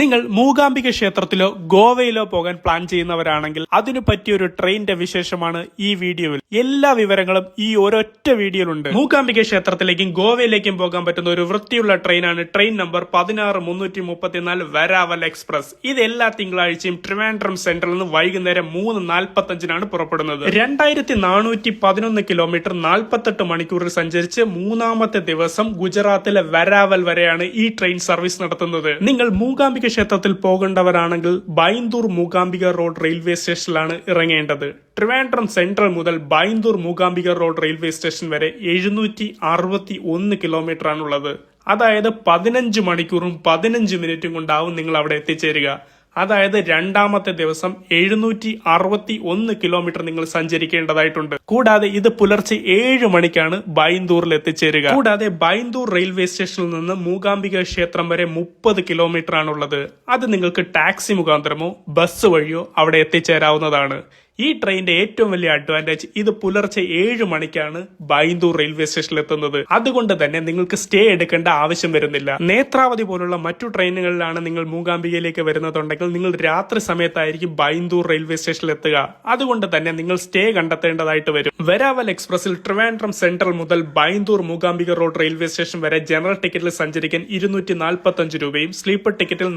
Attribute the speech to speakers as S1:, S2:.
S1: നിങ്ങൾ മൂകാംബിക ക്ഷേത്രത്തിലോ ഗോവയിലോ പോകാൻ പ്ലാൻ ചെയ്യുന്നവരാണെങ്കിൽ അതിനു പറ്റിയ ഒരു ട്രെയിനിന്റെ വിശേഷമാണ് ഈ വീഡിയോയിൽ. എല്ലാ വിവരങ്ങളും ഈ ഒരൊറ്റ വീഡിയോയിലുണ്ട്. മൂകാംബിക ക്ഷേത്രത്തിലേക്കും ഗോവയിലേക്കും പോകാൻ പറ്റുന്ന ഒരു വൃത്തിയുള്ള ട്രെയിനാണ് ട്രെയിൻ നമ്പർ പതിനാറ് മുന്നൂറ്റി മുപ്പത്തിനാല് വരാവൽ എക്സ്പ്രസ്. ഇത് എല്ലാ തിങ്കളാഴ്ചയും ട്രിവാൻഡ്രം സെൻട്രൽ നിന്ന് വൈകുന്നേരം മൂന്ന് നാൽപ്പത്തഞ്ചിനാണ് പുറപ്പെടുന്നത്. രണ്ടായിരത്തി നാനൂറ്റി പതിനൊന്ന് കിലോമീറ്റർ നാൽപ്പത്തെട്ട് മണിക്കൂറിൽ സഞ്ചരിച്ച് മൂന്നാമത്തെ ദിവസം ഗുജറാത്തിലെ വരാവൽ വരെയാണ് ഈ ട്രെയിൻ സർവീസ് നടത്തുന്നത്. നിങ്ങൾ മൂകാംബിക ക്ഷേത്രത്തിൽ പോകേണ്ടവരാണെങ്കിൽ ബൈന്ദൂർ മൂകാംബിക റോഡ് റെയിൽവേ സ്റ്റേഷനിലാണ് ഇറങ്ങേണ്ടത്. ട്രിവാൻഡ്രം സെൻട്രൽ മുതൽ Byndoor Mookambika road railway station വരെ എഴുന്നൂറ്റി അറുപത്തി ഒന്ന് കിലോമീറ്റർ ആണുള്ളത് അതായത് പതിനഞ്ച് മണിക്കൂറും പതിനഞ്ച് മിനിറ്റും കൊണ്ടാവും നിങ്ങൾ അവിടെ എത്തിച്ചേരുക. അതായത് രണ്ടാമത്തെ ദിവസം എഴുന്നൂറ്റി അറുപത്തി ഒന്ന് കിലോമീറ്റർ നിങ്ങൾ സഞ്ചരിക്കേണ്ടതായിട്ടുണ്ട്. കൂടാതെ ഇത് പുലർച്ചെ ഏഴ് മണിക്കാണ് ബൈന്ദൂറിൽ എത്തിച്ചേരുക. കൂടാതെ ബൈന്ദൂർ റെയിൽവേ സ്റ്റേഷനിൽ നിന്ന് മൂകാംബിക ക്ഷേത്രം വരെ മുപ്പത് കിലോമീറ്റർ ആണുള്ളത് അത് നിങ്ങൾക്ക് ടാക്സി മുഖാന്തരമോ ബസ് വഴിയോ അവിടെ എത്തിച്ചേരാവുന്നതാണ്. ഈ ട്രെയിനിന്റെ ഏറ്റവും വലിയ അഡ്വാന്റേജ് ഇത് പുലർച്ചെ ഏഴ് മണിക്കാണ് ബൈന്ദൂർ റെയിൽവേ സ്റ്റേഷനിൽ എത്തുന്നത് അതുകൊണ്ട് തന്നെ നിങ്ങൾക്ക് സ്റ്റേ എടുക്കേണ്ട ആവശ്യം വരുന്നില്ല. നേത്രാവതി പോലുള്ള മറ്റു ട്രെയിനുകളിലാണ് നിങ്ങൾ മൂകാംബികയിലേക്ക് വരുന്നതുണ്ടെങ്കിൽ നിങ്ങൾ രാത്രി സമയത്തായിരിക്കും ബൈന്ദൂർ റെയിൽവേ സ്റ്റേഷനിൽ എത്തുക അതുകൊണ്ട് തന്നെ നിങ്ങൾ സ്റ്റേ കണ്ടെത്തേണ്ടതായിട്ട് വരും. വെരാവൽ എക്സ്പ്രസിൽ ട്രിവാൻഡ്രം സെൻട്രൽ മുതൽ Byndoor Mookambika road railway station വരെ ജനറൽ ടിക്കറ്റിൽ സഞ്ചരിക്കാൻ ഇരുന്നൂറ്റി നാൽപ്പത്തി അഞ്ച് രൂപയും സ്ലീപ്പർ ടിക്കറ്റിൽ